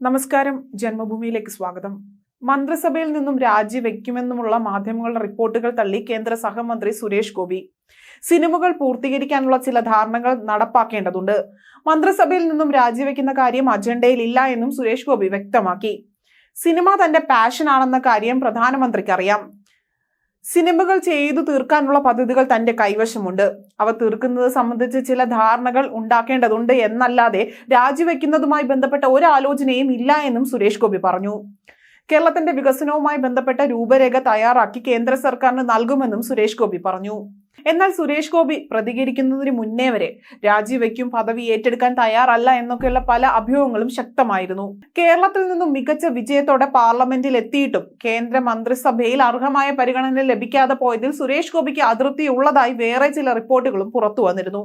നമസ്കാരം ജന്മഭൂമിയിലേക്ക് സ്വാഗതം. മന്ത്രിസഭയിൽ നിന്നും രാജിവെക്കുമെന്നുമുള്ള മാധ്യമങ്ങളുടെ റിപ്പോർട്ടുകൾ തള്ളി കേന്ദ്ര സഹമന്ത്രി സുരേഷ് ഗോപി. സിനിമകൾ പൂർത്തീകരിക്കാനുള്ള ചില ധാരണകൾ നടപ്പാക്കേണ്ടതുണ്ട്. മന്ത്രിസഭയിൽ നിന്നും രാജിവെക്കുന്ന കാര്യം അജണ്ടയിൽ ഇല്ല എന്നും സുരേഷ് ഗോപി വ്യക്തമാക്കി. സിനിമ തന്റെ പാഷനാണെന്ന കാര്യം പ്രധാനമന്ത്രിക്ക് അറിയാം. സിനിമകൾ ചെയ്തു തീർക്കാനുള്ള പദ്ധതികൾ തന്റെ കൈവശമുണ്ട്. അവ തീർക്കുന്നത് സംബന്ധിച്ച് ചില ധാരണകൾ ഉണ്ടാക്കേണ്ടതുണ്ട് എന്നല്ലാതെ രാജിവെക്കുന്നതുമായി ബന്ധപ്പെട്ട ഒരു ആലോചനയും ഇല്ല എന്നും സുരേഷ് ഗോപി പറഞ്ഞു. കേരളത്തിന്റെ വികസനവുമായി ബന്ധപ്പെട്ട രൂപരേഖ തയ്യാറാക്കി കേന്ദ്ര സർക്കാരിന് നൽകുമെന്നും സുരേഷ് ഗോപി പറഞ്ഞു. എന്നാൽ സുരേഷ് ഗോപി പ്രതികരിക്കുന്നതിന് മുന്നേ വരെ രാജിവെക്കും പദവി ഏറ്റെടുക്കാൻ തയ്യാറല്ല എന്നൊക്കെയുള്ള പല അഭ്യൂഹങ്ങളും ശക്തമായിരുന്നു. കേരളത്തിൽ നിന്നും മികച്ച വിജയത്തോടെ പാർലമെന്റിൽ എത്തിയിട്ടും കേന്ദ്ര മന്ത്രിസഭയിൽ അർഹമായ പരിഗണന ലഭിക്കാതെ പോയതിൽ സുരേഷ് ഗോപിക്ക് അതൃപ്തിയുള്ളതായി വേറെ ചില റിപ്പോർട്ടുകളും പുറത്തു വന്നിരുന്നു.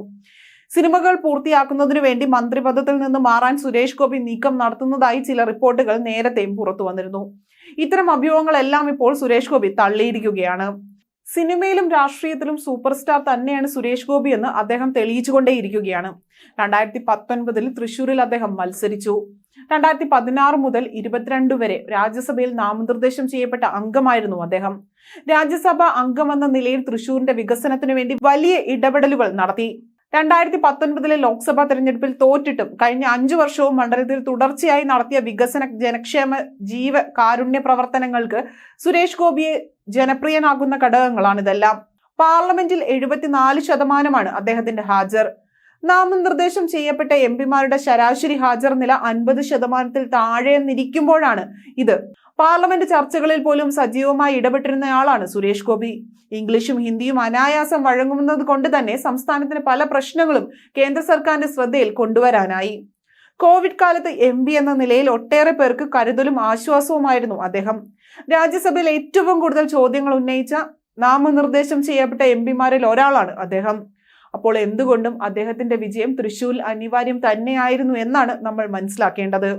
സിനിമകൾ പൂർത്തിയാക്കുന്നതിനു വേണ്ടി മന്ത്രിപദത്തിൽ നിന്ന് മാറാൻ സുരേഷ് ഗോപി നീക്കം നടത്തുന്നതായി ചില റിപ്പോർട്ടുകൾ നേരത്തെയും പുറത്തു വന്നിരുന്നു. ഇത്തരം അഭ്യൂഹങ്ങളെല്ലാം ഇപ്പോൾ സുരേഷ് ഗോപി തള്ളിയിരിക്കുകയാണ്. സിനിമയിലും രാഷ്ട്രീയത്തിലും സൂപ്പർ സ്റ്റാർ തന്നെയാണ് സുരേഷ് ഗോപി എന്ന് അദ്ദേഹം തെളിയിച്ചുകൊണ്ടേയിരിക്കുകയാണ്. രണ്ടായിരത്തി പത്തൊൻപതിൽ തൃശൂരിൽ അദ്ദേഹം മത്സരിച്ചു. രണ്ടായിരത്തി പതിനാറ് മുതൽ ഇരുപത്തിരണ്ട് വരെ രാജ്യസഭയിൽ നാമനിർദ്ദേശം ചെയ്യപ്പെട്ട അംഗമായിരുന്നു അദ്ദേഹം. രാജ്യസഭാ അംഗമെന്ന നിലയിൽ തൃശൂരിന്റെ വികസനത്തിനു വേണ്ടി വലിയ ഇടപെടലുകൾ നടത്തി. രണ്ടായിരത്തി പത്തൊൻപതിലെ ലോക്സഭാ തെരഞ്ഞെടുപ്പിൽ തോറ്റിട്ടും കഴിഞ്ഞ അഞ്ചു വർഷവും മണ്ഡലത്തിൽ തുടർച്ചയായി നടത്തിയ വികസന ജനക്ഷേമ ജീവ കാരുണ്യ പ്രവർത്തനങ്ങൾക്ക് സുരേഷ് ഗോപിയെ ജനപ്രിയനാകുന്ന ഘടകങ്ങളാണിതെല്ലാം. പാർലമെന്റിൽ എഴുപത്തിനാല് ശതമാനമാണ് അദ്ദേഹത്തിന്റെ ഹാജർ. നാമനിർദ്ദേശം ചെയ്യപ്പെട്ട എം പിമാരുടെ ശരാശരി ഹാജർ നില അൻപത് ശതമാനത്തിൽ താഴെ നിൽക്കുമ്പോഴാണ് ഇത്. പാർലമെന്റ് ചർച്ചകളിൽ പോലും സജീവമായി ഇടപെട്ടിരുന്നയാളാണ് സുരേഷ് ഗോപി. ഇംഗ്ലീഷും ഹിന്ദിയും അനായാസം വഴങ്ങുന്നത് കൊണ്ട് തന്നെ സംസ്ഥാനത്തിന് പല പ്രശ്നങ്ങളും കേന്ദ്ര സർക്കാരിന്റെ ശ്രദ്ധയിൽ കൊണ്ടുവരാനായി. കോവിഡ് കാലത്ത് എം പി എന്ന നിലയിൽ ഒട്ടേറെ പേർക്ക് കരുതലും ആശ്വാസവുമായിരുന്നു അദ്ദേഹം. രാജ്യസഭയിൽ ഏറ്റവും കൂടുതൽ ചോദ്യങ്ങൾ ഉന്നയിച്ച നാമനിർദ്ദേശം ചെയ്യപ്പെട്ട എം പിമാരിൽ ഒരാളാണ് അദ്ദേഹം. അപ്പോൾ എന്തുകൊണ്ടും അദ്ദേഹത്തിന്റെ വിജയം തൃശൂരിൽ അനിവാര്യം തന്നെയായിരുന്നു എന്നാണ് നമ്മൾ മനസ്സിലാക്കേണ്ടത്.